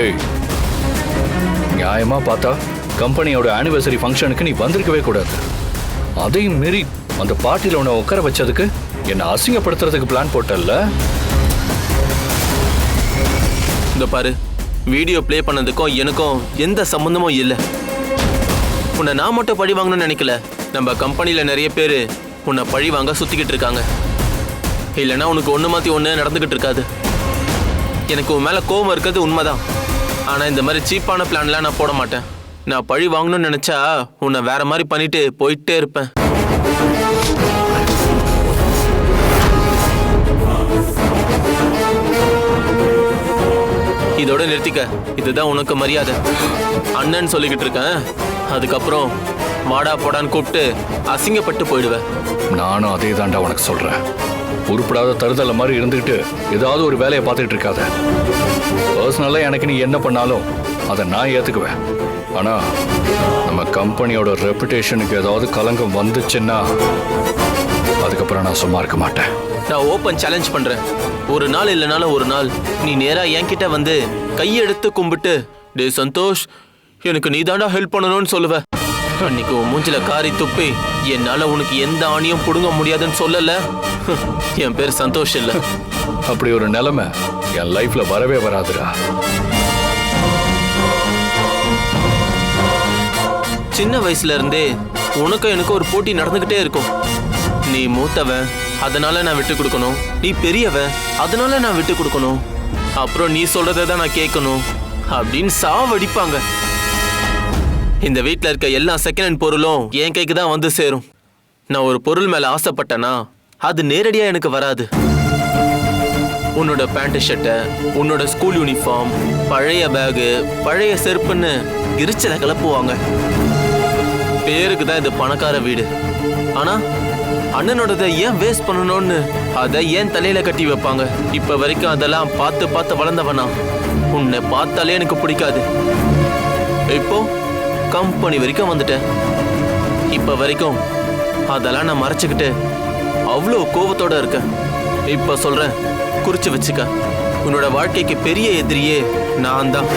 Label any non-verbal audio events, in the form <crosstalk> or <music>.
டேய் நியாயமா பார்த்தா கம்பெனியோட ஆனிவர்சரி ஃபங்க்ஷனுக்கு நீ வந்திருக்கவே கூடாது. அதையும் மீறி அந்த பார்ட்டியில் உன்னை உட்கார வச்சதுக்கு என்னை அசிங்கப்படுத்துறதுக்கு பிளான் போட்டல்ல? இந்த பாரு வீடியோ ப்ளே பண்ணதுக்கும் எனக்கும் எந்த சம்மந்தமும் இல்லை. உன்னை நான் மட்டும் பழி வாங்கணும்னு நினைக்கல. நம்ம கம்பெனியில் நிறைய பேர் உன்னை பழி வாங்க சுற்றிக்கிட்டு இருக்காங்க. இல்லைன்னா உனக்கு ஒன்று மாற்றி ஒன்று நடந்துக்கிட்டு இருக்காது. எனக்கு உன் மேலே கோவம் இருக்கிறது உண்மைதான். ஆனால் இந்த மாதிரி சீப்பான பிளான்லாம் நான் போட மாட்டேன். நான் பழி வாங்கணும்னு நினச்சா உன்னை வேற மாதிரி பண்ணிட்டு போயிட்டே இருப்பேன். இதோட நிறுத்திக்க. இதுதான் உனக்கு மரியாதை. அண்ணன் சொல்லிக்கிட்டு இருக்கேன். அதுக்கப்புறம் வாடா போடான்னு கூப்பிட்டு அசிங்கப்பட்டு போயிடுவேன் நானும் அதே தாண்டா உனக்கு சொல்றேன். உருப்படாத தருதலை மாதிரி இருந்துக்கிட்டு ஏதாவது ஒரு வேலையை பார்த்துட்டு இருக்காத. பர்சனலாக எனக்கு நீ என்ன பண்ணாலும் அதை நான் ஏற்றுக்குவேன் ஆனால் நம்ம கம்பெனியோட ரெப்புடேஷனுக்கு ஏதாவது களங்கம் வந்துச்சுன்னா அதுக்கப்புறம் நான் சும்மா இருக்க மாட்டேன். நான் ஓப்பன் சேலஞ்ச் பண்றேன். ஒரு நாள் இல்லைனாலும் ஒரு நாள் நீ நேரா என்கிட்ட வந்து கையெடுத்து கும்பிட்டு டே சந்தோஷ் எனக்கு நீ தாண்டா ஹெல்ப் பண்ணணும்னு சொல்லுவ. அன்னைக்கு உன் மூஞ்சில காரி துப்பி என்னால உனக்கு எந்த ஆணியும் புடுங்க முடியாதுன்னு சொல்லல. <laughs> என் பேர் சந்தோஷ் இல்ல. அப்படி ஒரு நிலைமை என் லைஃப்ல வரவே வராதுடா. சின்ன வயசுல இருந்தே உனக்கும் எனக்கு ஒரு போட்டி நடந்துகிட்டே இருக்கும். நீ மூத்தவன் அதனால நான் விட்டு கொடுக்கணும். நீ பெரியவன் அதனால நான் விட்டு கொடுக்கணும். அப்புறம் நீ சொல்றதை தான் நான் கேட்கணும். அப்படின்னு சாவடிப்பாங்க. இந்த வீட்ல இருக்க எல்லா செகண்ட் ஹேண்ட் பொருளும் என் கைக்கு தான் வந்து சேரும். நான் ஒரு பொருள் மேல ஆசைப்பட்டேன்னா அது நேரடியா எனக்கு வராது. உன்னோட பேண்ட் ஷர்ட்டை உன்னோட ஸ்கூல் யூனிஃபார்ம் பழைய பேகு பழைய செருப்புன்னு எரிச்சலை கிளப்புவாங்க. பேருக்கு தான் இது பணக்கார வீடு. ஆனால் அண்ணனோடத ஏன் வேஸ்ட் பண்ணணும்னு அதை ஏன் தலையில் கட்டி வைப்பாங்க? இப்போ வரைக்கும் அதெல்லாம் பார்த்து பார்த்து வளர்ந்தவனா. உன்னை பார்த்தாலே எனக்கு பிடிக்காது. இப்போ கம்பெனி வரைக்கும் வந்துட்டேன். இப்போ வரைக்கும் அதெல்லாம் நான் மறைச்சிக்கிட்டு அவ்வளோ கோவத்தோட இருக்கேன். இப்போ சொல்கிறேன் குறித்து வச்சுக்க. உன்னோட வாழ்க்கைக்கு பெரிய எதிரியே நான் தான்.